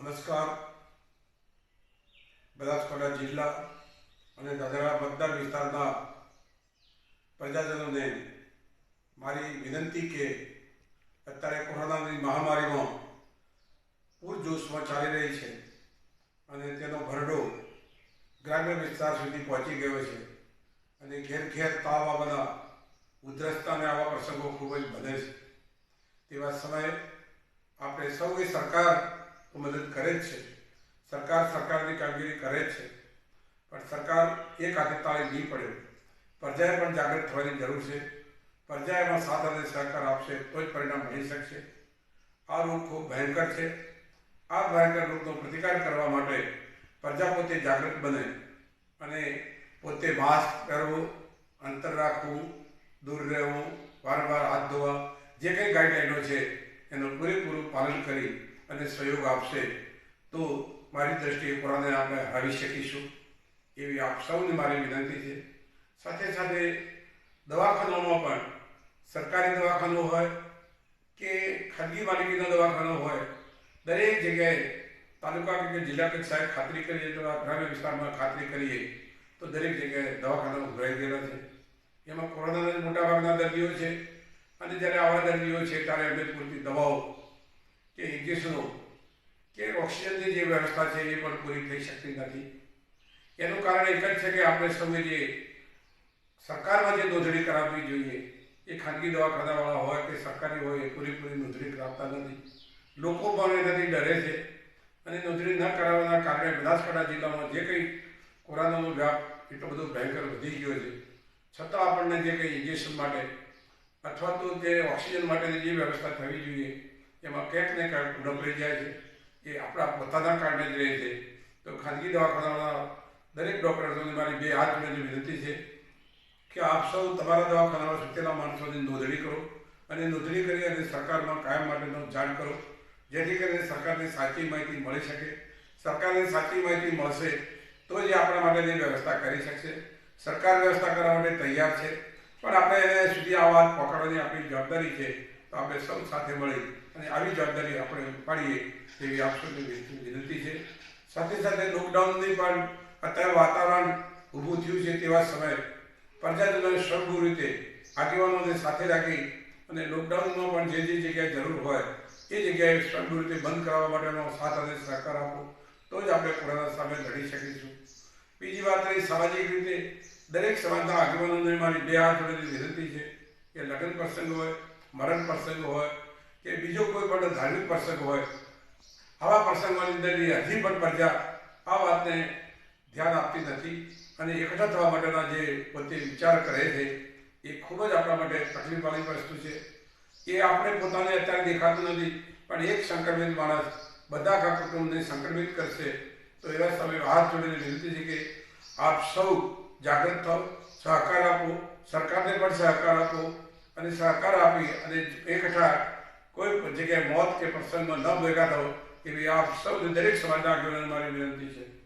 નમસ્કાર. બનાસકાંઠા જિલ્લા અને દાદરા મતદાર વિસ્તારના પ્રજાજનોને મારી વિનંતી કે અત્યારે કોરોનાની મહામારીમાં પૂરજોશમાં ચાલી રહી છે અને તેનો ભરડો ગ્રામ્ય વિસ્તાર સુધી પહોંચી ગયો છે અને ઘેર ઘેર તાવ આવવાના ઉધરસતા આવા પ્રસંગો ખૂબ જ બને છે. તેવા સમયે આપણે સૌએ સરકાર મદદ કરે જ છે. સરકાર સરકારની કામગીરી કરે જ છે. પણ સરકાર એક હાથે તાળી નહીં પડે. પ્રજાએ પણ જાગૃત થવાની જરૂર છે. પ્રજા એમાં સાથ અને સહકાર આપશે તો જ પરિણામ મળી શકશે. આ રોગ ખૂબ ભયંકર છે. આ ભયંકર રોગનો પ્રતિકાર કરવા માટે પ્રજા પોતે જાગૃત બને અને પોતે માસ્ક પહેરવું, અંતર રાખવું, દૂર રહેવું, વારંવાર હાથ ધોવા, જે કંઈ ગાઈડલાઈનો છે, એનું પૂરેપૂરું પાલન કરી અને સહયોગ આપશે, તો મારી દ્રષ્ટિએ કોરોનાને આપણે હરાવી શકીશું. એવી આપ સૌને મારી વિનંતી છે. સાથે સાથે દવાખાનામાં પણ સરકારી દવાખાનું હોય કે ખાનગી માલિકીનો દવાખાનો હોય, દરેક જગ્યાએ તાલુકા કે જિલ્લા કક્ષાએ ખાતરી કરીએ તો ગ્રામ્ય વિસ્તારમાં ખાતરી કરીએ, તો દરેક જગ્યાએ દવાખાના ઉભરાઈ ગયેલા છે. એમાં કોરોનાના મોટાભાગના દર્દીઓ છે. અને જ્યારે આવા દર્દીઓ છે, ત્યારે એમને પૂરતી દવાઓ કે ઇજેશનો કે ઓક્સિજનની જે વ્યવસ્થા છે એ પણ પૂરી થઈ શકતી નથી. એનું કારણ એક જ છે કે આપણે સૌએ જે સરકારમાં જે નોંધણી કરાવવી જોઈએ, એ ખાનગી દવાખાનાવાળા હોય કે સરકારી હોય, એ પૂરેપૂરી નોંધણી કરાવતા નથી. લોકો પણ એનાથી ડરે છે અને નોંધણી ન કરાવવાના કારણે બનાસકાંઠા જિલ્લામાં જે કંઈ કોરોનાનો વ્યાપ એટલો બધો ભયંકર વધી ગયો છે. છતાં આપણને જે કંઈ ઇન્જેક્શન માટે અથવા તો જે ઓક્સિજન માટેની જે વ્યવસ્થા થવી જોઈએ એમાં ક્યાંક ને ક્યાંક નબળી જાય છે. એ આપણા પોતાના કારણે જ રહે છે. તો ખાનગી દવાખાનાવાળા દરેક ડૉક્ટરોને મારી બે હાથ મેળવી વિનંતી છે કે આપ સૌ તમારા દવાખાનામાં સૂચેલા માણસોની નોંધણી કરો અને નોંધણી કરી અને સરકારમાં કાયમ માટેનો જાણ કરો. જેથી કરીને સરકારને સાચી માહિતી મળી શકે. સરકારને સાચી માહિતી મળશે તો જ એ આપણા માટેની વ્યવસ્થા કરી શકશે. સરકાર વ્યવસ્થા કરવા માટે તૈયાર છે. પણ આપણે એને સુધી આ વાત પકડવાની આપણી જવાબદારી છે. તો આપણે સૌ સાથે મળી અને આવી જવાબદારી આપણે ઉપાડીએ તેવી આપ વિનંતી છે. સાથે સાથે લોકડાઉનની પણ અત્યારે વાતાવરણ ઊભું થયું છે તેવા સમયે પ્રજાજનોને સ્વરૂપ રીતે આગેવાનોને સાથે રાખી અને લોકડાઉનમાં પણ જે જે જગ્યાએ જરૂર હોય એ જગ્યાએ સ્વરૂપ રીતે બંધ કરાવવા માટેનો સાથ અને સહકાર આપો, તો જ આપણે કોરોના સામે લડી શકીશું. બીજી વાત રહી સામાજિક રીતે દરેક સમાજના આગેવાનોને મારી બે હાથ જોડેની વિનંતી છે કે લગ્ન પ્રસંગ હોય મરણ પ્રસંગ હોય કે બીજો કોઈ પણ ધાર્મિક પ્રસંગ હોય, આવા પ્રસંગોની અંદર હજી પણ પ્રજા આ વાતને ધ્યાન આપતી નથી અને એકઠા થવા માટેના જે પોતે વિચાર કરે છે, એ ખૂબ જ આપણા માટે તકલીફવાળી વસ્તુ છે. એ આપણે પોતાને અત્યારે દેખાતું નથી, પણ એક સંક્રમિત માણસ બધા આખા કુટુંબને સંક્રમિત કરશે, તો એવા સમયે હાથ જોડીને વિનંતી છે કે આપ સૌ જાગૃત થાઓ સહકાર આપો, સરકારને પણ સહકાર આપો અને સહકાર આપી અને એકઠા કોઈ જગ્યાએ મોત કે પ્રસંગમાં ન ભેગા થવો એવી આપ સૌ દરેક સમાજના આગેવાનોને મારી વિનંતી છે.